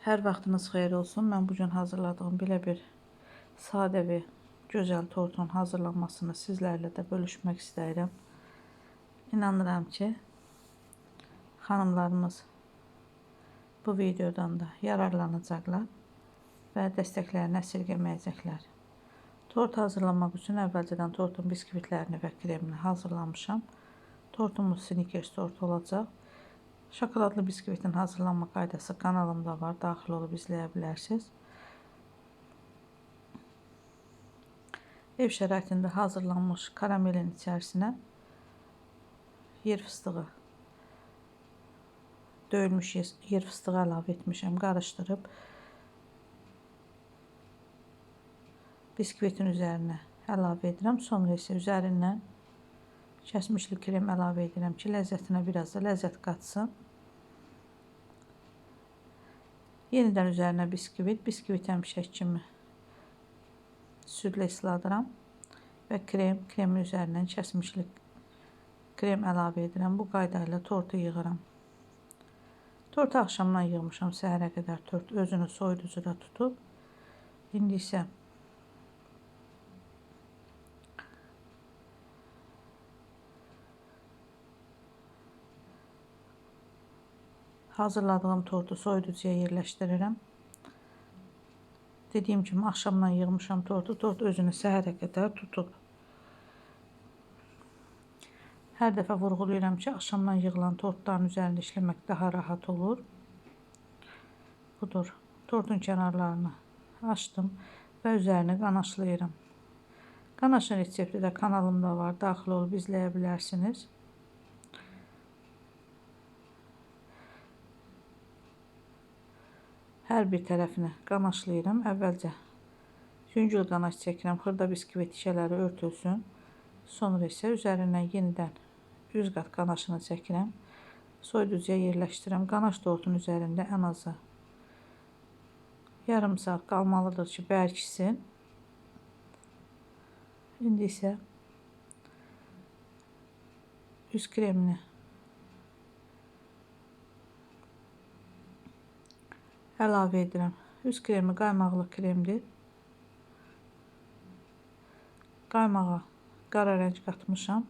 Hər vaxtınız xeyir olsun. Mən bu gün hazırladığım belə bir sadə və gözəl tortun hazırlanmasını sizlərlə də bölüşmək istəyirəm. İnanıram ki, xanımlarımız bu videodan da yararlanacaqlar və dəstəklərini əsirgəməyəcəklər. Tort hazırlamaq üçün əvvəlcədən tortun biskvitlərini və kremini hazırlamışam. Tortumuz Snickers tortu olacaq. Şokoladlı biskvitin hazırlanma qaydası kanalımda var. Daxil olub izləyə bilərsiniz. Ev şəraitində hazırlanmış karamelin içərisinə yer fıstığı döyülmüş yer fıstığı əlavə etmişəm, qarışdırıb biskvitin üzərinə əlavə edirəm. Sonra isə üzərindən kəsmişli krem əlavə edirəm ki, ləzzətinə biraz da ləzzət qatsın. Yenidən üzərinə biskvit, biskvit həmişək kimi südlə isladıram və krem, kremin üzərindən kəsmişli krem əlavə edirəm. Bu qayda ilə tortu yığıram. Tortu axşamdan yığmışam, səhərə qədər tort özünü soyuducuda tutub. İndi isə Hazırladığım tortu soyuducuya yerləşdirirəm. Dediyim kimi axşamdan yığmışam tortu. Tort özünü səhərə qədər tutub. Hər dəfə vurğulayıram ki, axşamdan yığılan tortların üzərində işləmək daha rahat olur. Budur. Tortun kənarlarını açdım və üzərini qanaşlayıram. Qanaşın resepti də kanalımda var. Daxil olub izləyə bilərsiniz. Hər bir tərəfini qanaşlayıram. Əvvəlcə yüngül qanaş çəkirəm. Xırda biskvit şişələri örtülsün. Sonra isə üzərindən yenidən 100 qat qanaşını çəkirəm. Soyuducuya yerləşdirirəm. Qanaş tortun üzərində ən azı yarım saat qalmalıdır ki, bərksin. İndi isə üz kremini əlavə edirəm. Üz kremi qaymaqlı kremdir. Qaymağa qara rəng qatmışam.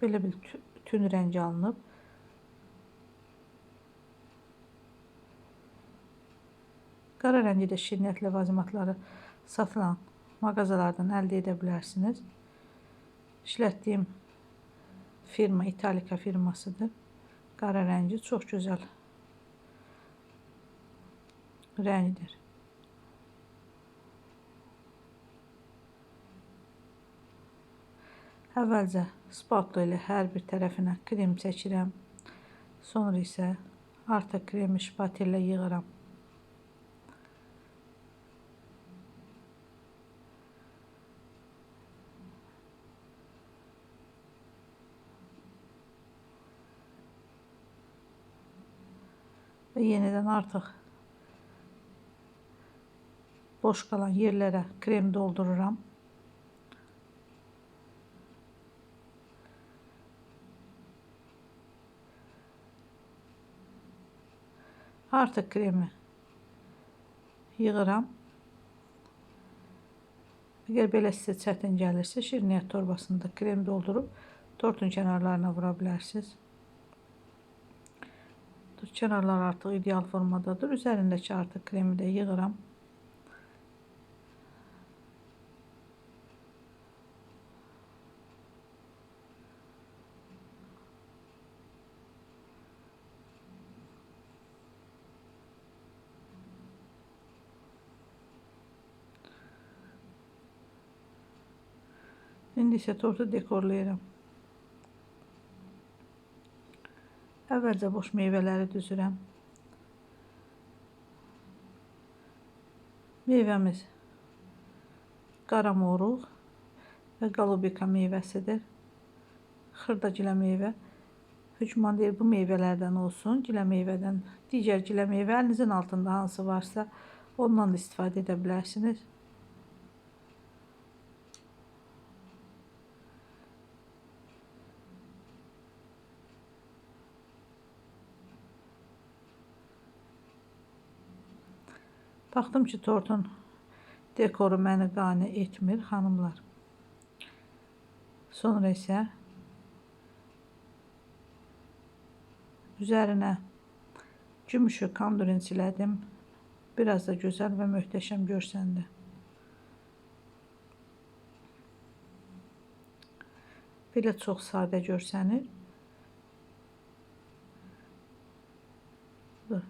Belə bir tün rəngi alınıb. Qara rəngidə şirniyyat ləvazimatları satılan mağazalardan əldə edə bilərsiniz. İşlətdiyim firma Italika firmasıdır. Qara rəngi çox gözəl rəngidir. Əvvəlcə spatula ilə hər bir tərəfinə krem çəkirəm. Sonra isə artıq kremi şpatellə yığıram. Və yenidən artıq boş kalan yerlere krem doldururam. Artık kremi yığıram. Əgər belə sizə çətin gəlirsə, şirniyyat torbasında krem doldurub tortun kənarlarına vura bilərsiniz. Kənarlar artıq ideal formadadır. Üzərindəki artıq kremi də yığıram. İndi isə tortu dekorlayıram. Əvvəlcə boş meyvələri düzürəm. Meyvəmiz qara moruq və qalubika meyvəsidir. Xırda gilə meyvə. Hökman deyir bu meyvələrdən olsun. Gilə meyvədən, digər gilə meyvə əlinizin altında hansı varsa ondan da istifadə edə bilərsiniz. Baxdım ki, tortun dekoru məni qane etmir, xanımlar. Sonra isə üzərinə gümüşü kandurincilədim. Biraz da gözəl və möhtəşəm görsəndi. Belə çox sadə görsənir. Dur.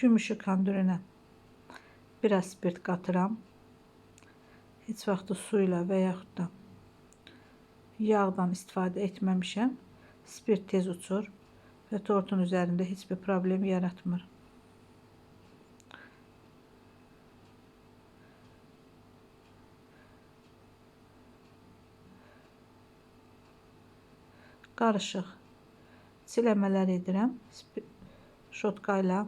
Gümüşü kandurinə biraz spirt qatıram. Heç vaxt su ilə və yaxud da yağdan istifadə etməmişəm. Spirt tez uçur və tortun üzərində heç bir problem yaratmır. Qarışıq siləmələr edirəm. Şotka ilə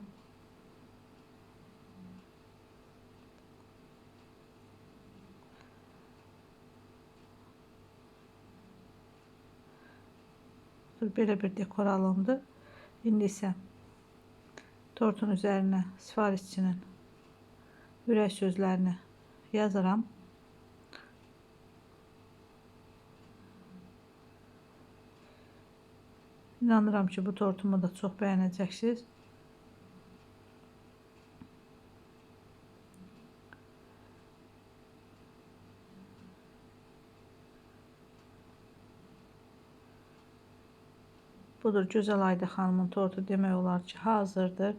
Dur belə bir dekor alındı. İndi isə tortun üzərinə sifarişçinin ürək sözlərini yazıram. İnanıram ki, bu tortumu da çox bəyənəcəksiniz. Budur Gözəl Ayda xanımın tortu demək olar ki, hazırdır.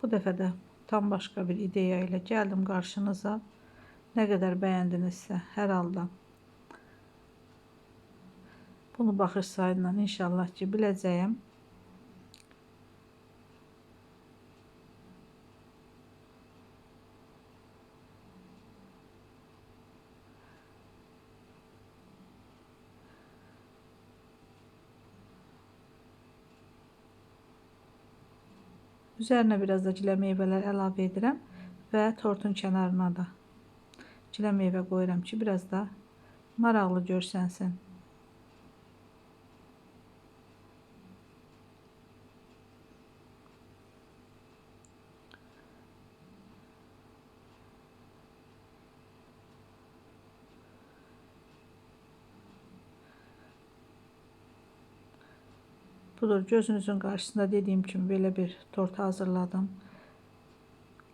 Bu dəfə də tam başqa bir ideya ilə gəldim qarşınıza. Nə qədər bəyəndinizsə, hər halda bunu baxış sayıyla inşallah ki, biləcəyəm. Üzerine biraz da cilə meyvələr əlavə edirəm və tortun kənarına da cilə meyvə qoyuram ki, biraz da maraqlı görsənsin. Budur gözünüzün karşısında dediğim kimi böyle bir tort hazırladım.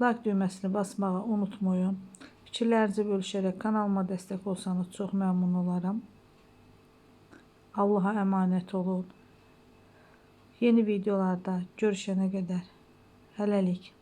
Like düğməsini basmağı unutmayın. Fikirlərinizi bölüşərək kanalıma dəstək olsanız çox məmnun olaram. Allah'a emanet olun. Yeni videolarda görüşene kadar hələlik.